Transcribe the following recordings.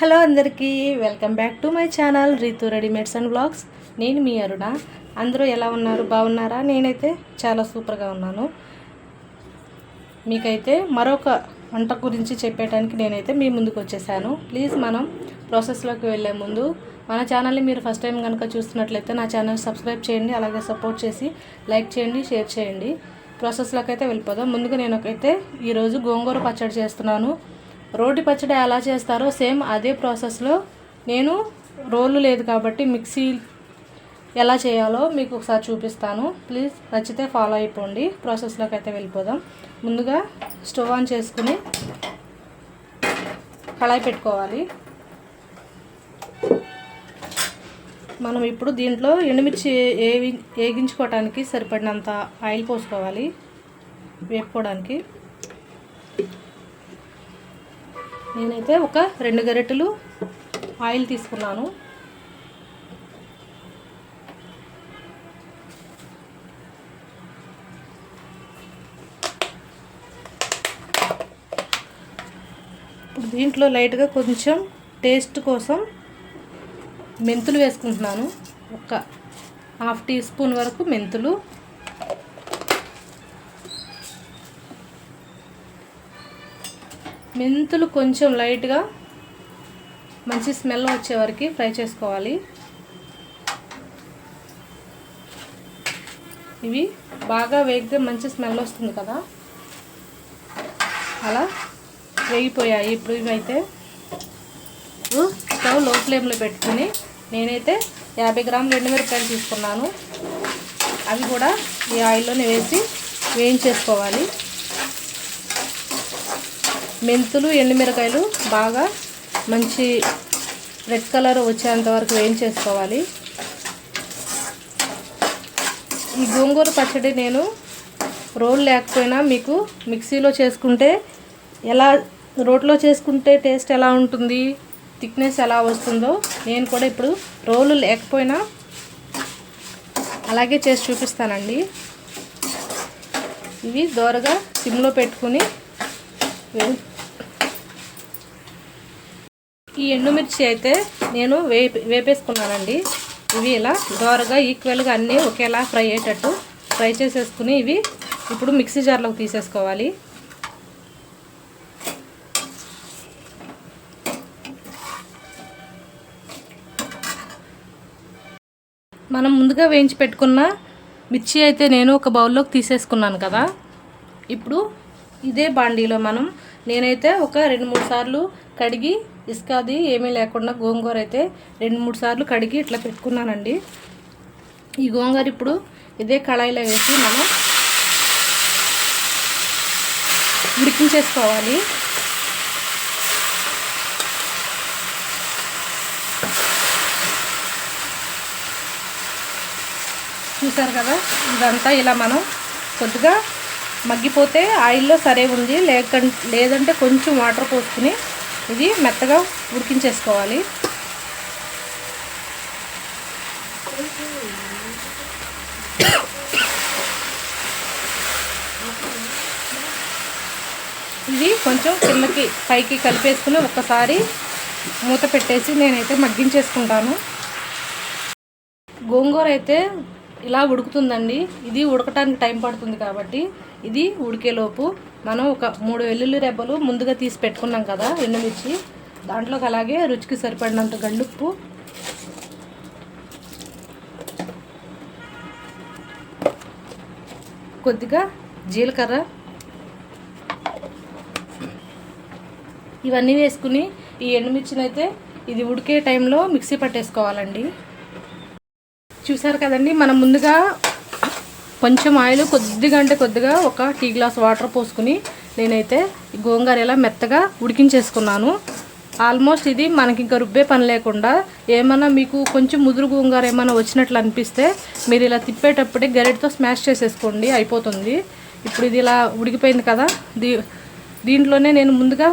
Hello అందరికీ welcome back to my channel Ritu readymades and blogs. నేను మీ అరుణ. అందరూ ఎలా ఉన్నారు? బాగున్నారా? నేనైతే చాలా సూపర్గా ఉన్నాను. మీకైతే మరొక వంట గురించి చెప్పేటానికి నేనైతే మీ ముందుకు వచ్చేసాను. ప్లీజ్ మనం ప్రాసెస్లోకి వెళ్ళే ముందు మన ఛానల్ని మీరు ఫస్ట్ టైం కనుక చూస్తున్నట్లయితే నా ఛానల్ సబ్స్క్రైబ్ చేయండి అలాగే సపోర్ట్ చేసి లైక్ చేయండి షేర్ చేయండి. ప్రాసెస్లోకి అయితే వెళ్ళిపోదాం. ముందుగా నేను ఒకైతే ఈరోజు గోంగూర పచ్చడి చేస్తున్నాను. రోటి పచ్చడి ఎలా చేస్తారో సేమ్ అదే ప్రాసెస్లో నేను రోలు లేదు కాబట్టి మిక్సీ ఎలా చేయాలో మీకు ఒకసారి చూపిస్తాను. ప్లీజ్ నచ్చితే ఫాలో అయిపోండి. ప్రాసెస్లోకి అయితే వెళ్ళిపోదాం. ముందుగా స్టవ్ ఆన్ చేసుకుని కళాయి పెట్టుకోవాలి. మనం ఇప్పుడు దీంట్లో ఎండుమిర్చి ఏవి వేగించుకోవడానికి సరిపడినంత ఆయిల్ పోసుకోవాలి వేపుకోవడానికి. నేనైతే ఒక రెండు గరిటెలు ఆయిల్ తీసుకున్నాను. దీంట్లో లైట్గా కొంచెం టేస్ట్ కోసం మెంతులు వేసుకుంటున్నాను. ఒక హాఫ్ టీ స్పూన్ వరకు మెంతులు. మెంతులు కొంచెం లైట్గా మంచి స్మెల్ వచ్చే వరకు ఫ్రై చేసుకోవాలి. ఇవి బాగా వేగితే మంచి స్మెల్ వస్తుంది కదా. అలా వేగిపోయాయి. ఇప్పుడు ఇవైతే స్టవ్లో ఫ్లేమ్లో పెట్టుకుని నేనైతే యాభై గ్రాములు ఎండుమిరపకాయలు తీసుకున్నాను. అవి కూడా ఈ ఆయిల్లోనే వేసి వేయించేసుకోవాలి. మెంతులు ఎండుమిరకాయలు బాగా మంచి రెడ్ కలర్ వచ్చేంత వరకు వేయించేసుకోవాలి. ఈ గోంగూర పచ్చడి నేను రోల్ లేకపోయినా మీకు మిక్సీలో చేసుకుంటే ఎలా రోట్లో చేసుకుంటే టేస్ట్ ఎలా ఉంటుంది థిక్నెస్ ఎలా వస్తుందో నేను కూడా ఇప్పుడు రోలు లేకపోయినా అలాగే చేసి చూపిస్తానండి. ఇవి దోరగా సిమ్లో పెట్టుకుని ఈ ఎండుమిర్చి అయితే నేను వేపి వేపేసుకున్నానండి. ఇవి ఇలా దోరగా ఈక్వల్గా అన్నీ ఒకేలా ఫ్రై అయ్యేటట్టు ఫ్రై చేసేసుకుని ఇవి ఇప్పుడు మిక్సీ జార్లోకి తీసేసుకోవాలి. మనం ముందుగా వేయించి పెట్టుకున్న మిర్చి అయితే నేను ఒక బౌల్లోకి తీసేసుకున్నాను కదా. ఇప్పుడు ఇదే బాండీలో మనం నేనైతే ఒక రెండు మూడు సార్లు కడిగి ఇసుకది ఏమీ లేకుండా గోంగూర అయితే రెండు మూడు సార్లు కడిగి ఇట్లా పెట్టుకున్నానండి. ఈ గోంగూర ఇప్పుడు ఇదే కళాయిలో వేసి మనం ఉడికించేసుకోవాలి. చూసారు కదా? ఇదంతా ఇలా మనం కొద్దిగా మగ్గిపోతే ఆయిల్లో సరే ఉంది. లేక లేదంటే కొంచెం వాటర్ పోసుకుని ఇది మెత్తగా ఉడికించేసుకోవాలి. ఇది కొంచెం కిందకి పైకి కలిపేసుకుని ఒక్కసారి మూత పెట్టేసి నేనైతే మగ్గించేసుకుంటాను. గోంగూర అయితే ఇలా ఉడుకుతుందండి. ఇది ఉడకటానికి టైం పడుతుంది కాబట్టి ఇది ఉడికేలోపు మనం ఒక మూడు వెల్లుల్లి రెబ్బలు ముందుగా తీసి పెట్టుకున్నాం కదా ఎండుమిర్చి. దాంట్లోకి అలాగే రుచికి సరిపడినంత గండుప్పు. కొద్దిగా జీలకర్ర. ఇవన్నీ వేసుకుని ఈ ఎండుమిర్చినైతే ఇది ఉడికే టైంలో మిక్సీ పట్టేసుకోవాలండి. చూసారు కదండి మనం ముందుగా కొంచెం ఆయిల్ కొద్దిగా అంటే కొద్దిగా ఒక టీ గ్లాస్ వాటర్ పోసుకుని నేనైతే గోంగూర ఇలా మెత్తగా ఉడికించేసుకున్నాను. ఆల్మోస్ట్ ఇది మనకి ఇంకా రుబ్బే పని లేకుండా ఏమన్నా మీకు కొంచెం ముదురు గోంగూర ఏమైనా వచ్చినట్లు అనిపిస్తే మీరు ఇలా తిప్పేటప్పుడే గరిటతో స్మాష్ చేసేసుకోండి అయిపోతుంది. ఇప్పుడు ఇది ఇలా ఉడికిపోయింది కదా దీ దీంట్లోనే నేను ముందుగా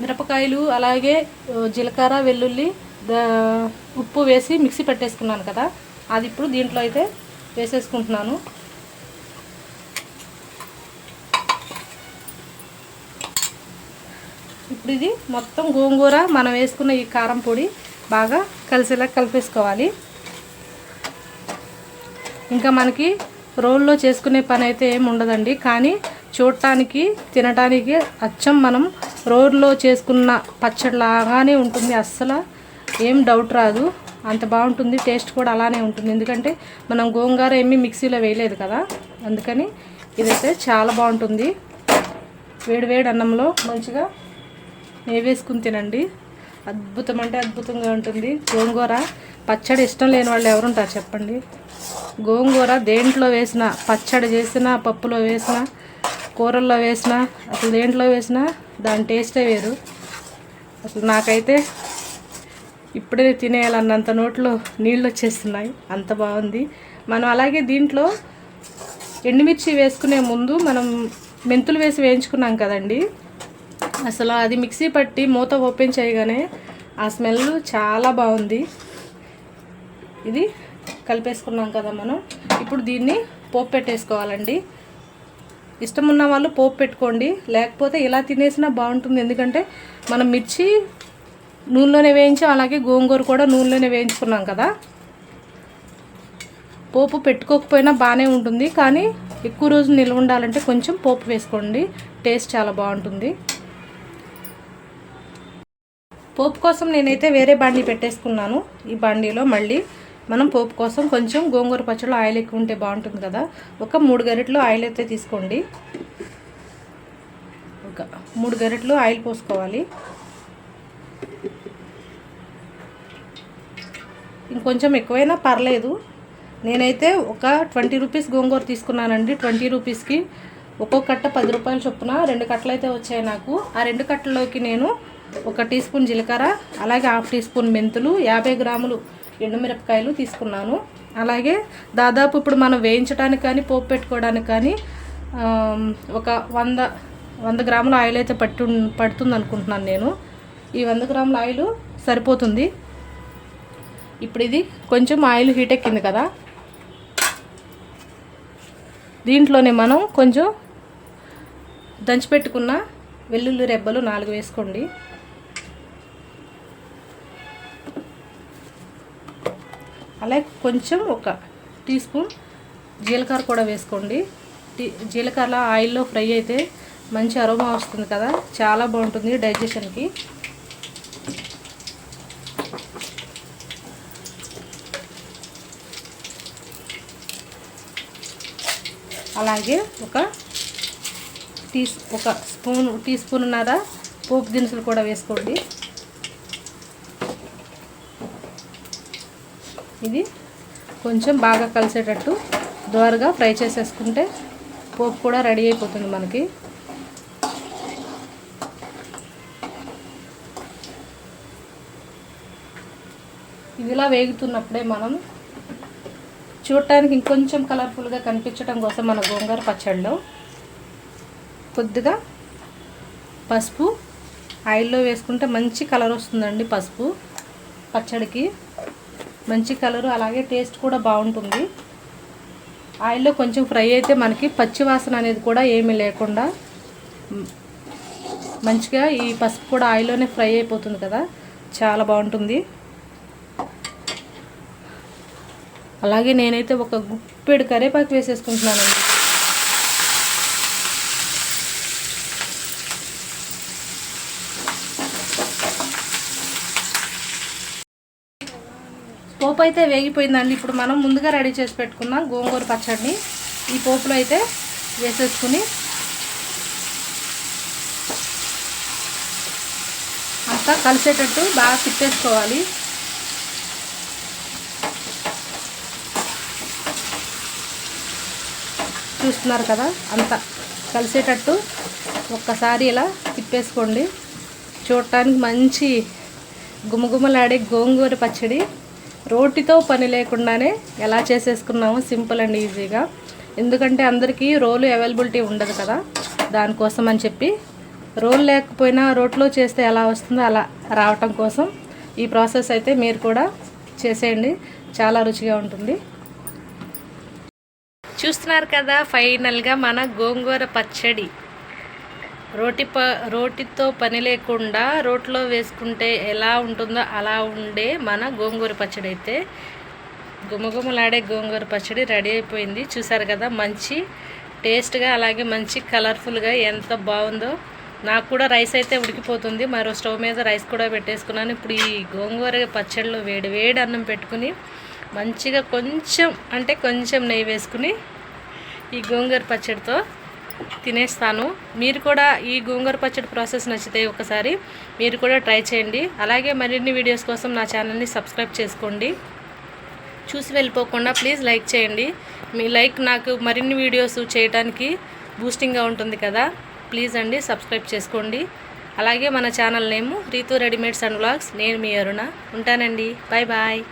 మిరపకాయలు అలాగే జీలకర్ర వెల్లుల్లి ఉప్పు వేసి మిక్సీ పెట్టేసుకున్నాను కదా అది ఇప్పుడు దీంట్లో అయితే వేసేసుకుంటున్నాను. ఇప్పుడు ఇది మొత్తం గోంగూర మనం వేసుకున్న ఈ కారం పొడి బాగా కలిసేలా కలిపేసుకోవాలి. ఇంకా మనకి రోల్లో చేసుకునే పని అయితే ఏమి ఉండదండి. కానీ చూడటానికి తినటానికి అచ్చం మనం రోల్లో చేసుకున్న పచ్చడి లాగానే ఉంటుంది. అస్సలు ఏం డౌట్ రాదు. అంత బాగుంటుంది టేస్ట్ కూడా అలానే ఉంటుంది. ఎందుకంటే మనం గోంగూర ఏమి మిక్సీలో వేయలేదు కదా అందుకని ఇదైతే చాలా బాగుంటుంది. వేడి వేడి అన్నంలో మంచిగా నెయ్యి వేసుకుని తినండి. అద్భుతం అంటే అద్భుతంగా ఉంటుంది. గోంగూర పచ్చడి ఇష్టం లేని వాళ్ళు ఎవరుంటారు చెప్పండి? గోంగూర దేంట్లో వేసిన పచ్చడి చేసిన పప్పులో వేసిన కూరల్లో వేసిన అసలు దేంట్లో వేసినా దాని టేస్టే వేరు. అసలు నాకైతే ఇప్పుడే తినేయాలన్నంత నోట్లో నీళ్ళు వచ్చేస్తున్నాయి అంత బాగుంది. మనం అలాగే దీంట్లో ఎండుమిర్చి వేసుకునే ముందు మనం మెంతులు వేసి వేయించుకున్నాం కదండి. అసలు అది మిక్సీ పట్టి మూత ఓపెన్ చేయగానే ఆ స్మెల్ చాలా బాగుంది. ఇది కలిపేసుకున్నాం కదా మనం. ఇప్పుడు దీన్ని పోపు పెట్టేసుకోవాలండి. ఇష్టం ఉన్న వాళ్ళు పోపు పెట్టుకోండి. లేకపోతే ఇలా తినేసినా బాగుంటుంది. ఎందుకంటే మనం మిర్చి నూనెలోనే వేయించాం. అలాగే గోంగూర కూడా నూనెలోనే వేయించుకున్నాం కదా. పోపు పెట్టుకోకపోయినా బాగానే ఉంటుంది. కానీ ఎక్కువ రోజులు నిల్వ ఉండాలంటే కొంచెం పోపు వేసుకోండి. టేస్ట్ చాలా బాగుంటుంది. పోపు కోసం నేనైతే వేరే బాండీ పెట్టేసుకున్నాను. ఈ బాండీలో మళ్ళీ మనం పోపు కోసం కొంచెం గోంగూర పచ్చడిలో ఆయిల్ ఎక్కువ ఉంటే బాగుంటుంది కదా. ఒక మూడు గరిటలు ఆయిల్ అయితే తీసుకోండి. ఒక మూడు గరిటెలు ఆయిల్ పోసుకోవాలి. ఇంకొంచెం ఎక్కువైనా పర్లేదు. నేనైతే ఒక ట్వంటీ రూపీస్ గోంగూర తీసుకున్నానండి. ట్వంటీ రూపీస్కి ఒక్కొక్క కట్ట పది రూపాయలు చొప్పున రెండు కట్టలు అయితే వచ్చాయి నాకు. ఆ రెండు కట్టల్లోకి నేను ఒక టీ స్పూన్ జీలకర్ర అలాగే హాఫ్ టీ స్పూన్ మెంతులు యాభై గ్రాములు ఎండుమిరపకాయలు తీసుకున్నాను. అలాగే దాదాపు ఇప్పుడు మనం వేయించడానికి కానీ పోపు పెట్టుకోవడానికి కానీ ఒక వంద వంద గ్రాముల ఆయిల్ అయితే పట్టు పడుతుంది అనుకుంటున్నాను నేను. ఈ వంద గ్రాముల ఆయిల్ సరిపోతుంది. ఇప్పుడు ఇది కొంచెం ఆయిల్ హీట్ ఎక్కింది కదా. దీంట్లోనే మనం కొంచెం దంచిపెట్టుకున్న వెల్లుల్లి రెబ్బలు నాలుగు వేసుకోండి. అలాగే కొంచెం ఒక టీ స్పూన్ జీలకర్ర కూడా వేసుకోండి. టీ జీలకర్ర ఆయిల్లో ఫ్రై అయితే మంచి అరోమా వస్తుంది కదా. చాలా బాగుంటుంది డైజెషన్కి. అలాగే ఒక టీ ఒక స్పూన్ టీ స్పూన్ ఉన్నర పోపు దినుసులు కూడా వేసుకోండి. ఇది కొంచెం బాగా కలిసేటట్టు దోరగా ఫ్రై చేసేసుకుంటే పోపు కూడా రెడీ అయిపోతుంది మనకి. ఇదిలా వేగుతున్నప్పుడే మనం చూడటానికి ఇంకొంచెం కలర్ఫుల్గా కనిపించడం కోసం మన గోంగూర పచ్చడిలో కొద్దిగా పసుపు. ఆయిల్లో వేసుకుంటే మంచి కలర్ వస్తుందండి పసుపు పచ్చడికి. మంచి కలరు అలాగే టేస్ట్ కూడా బాగుంటుంది. ఆయిల్లో కొంచెం ఫ్రై అయితే మనకి పచ్చివాసన అనేది కూడా ఏమీ లేకుండా మంచిగా ఈ పసుపు కూడా ఆయిల్లోనే ఫ్రై అయిపోతుంది కదా. చాలా బాగుంటుంది. అలాగే నేనైతే ఒక గుప్పెడు కరేపాకు వేసేసుకుంటున్నానండి. పోపు అయితే వేగిపోయిందండి. ఇప్పుడు మనం ముందుగా రెడీ చేసి పెట్టుకున్న గోంగూర పచ్చడిని ఈ పోపులో అయితే వేసేసుకుని అంతా కలిసేటట్టు బాగా తిప్పేసుకోవాలి. చూస్తున్నారు కదా అంత కలిసేటట్టు ఒక్కసారి ఇలా తిప్పేసుకోండి. చూడటానికి మంచి గుమగుమలాడే గోంగూర పచ్చడి. రోటితో పని లేకుండానే ఎలా చేసేసుకున్నాము సింపుల్ అండ్ ఈజీగా. ఎందుకంటే అందరికీ రోలు అవైలబిలిటీ ఉండదు కదా దానికోసం అని చెప్పి. రోల్ లేకపోయినా రోట్లో చేస్తే ఎలా వస్తుందో అలా రావటం కోసం ఈ ప్రాసెస్ అయితే మీరు కూడా చేసేయండి. చాలా రుచిగా ఉంటుంది. చూస్తున్నారు కదా ఫైనల్గా మన గోంగూర పచ్చడి. రోటి ప రోటితో పని లేకుండా రోట్లో వేసుకుంటే ఎలా ఉంటుందో అలా ఉండే మన గోంగూర పచ్చడి అయితే. గుమగుమలాడే గోంగూర పచ్చడి రెడీ అయిపోయింది. చూసారు కదా మంచి టేస్ట్గా అలాగే మంచి కలర్ఫుల్గా ఎంత బాగుందో. నాకు కూడా రైస్ అయితే ఉడికిపోతుంది. మరో స్టవ్ మీద రైస్ కూడా పెట్టేసుకున్నాను. ఇప్పుడు ఈ గోంగూర పచ్చడిలో వేడి వేడి అన్నం పెట్టుకుని మంచిగా కొంచెం అంటే కొంచెం నెయ్యి వేసుకుని ఈ గోంగూర పచ్చడితో తినేస్తాను. మీరు కూడా ఈ గోంగూర పచ్చడి ప్రాసెస్ నచ్చితే ఒకసారి మీరు కూడా ట్రై చేయండి. అలాగే మరిన్ని వీడియోస్ కోసం నా ఛానల్ని సబ్స్క్రైబ్ చేసుకోండి. చూసి వెళ్ళిపోకుండా ప్లీజ్ లైక్ చేయండి. మీ లైక్ నాకు మరిన్ని వీడియోస్ చేయడానికి బూస్టింగ్గా ఉంటుంది కదా. ప్లీజ్ అండి సబ్స్క్రైబ్ చేసుకోండి. అలాగే మన channel name Ritu readymades and vlogs నేను మీ అరుణ. ఉంటానండి. Bye bye.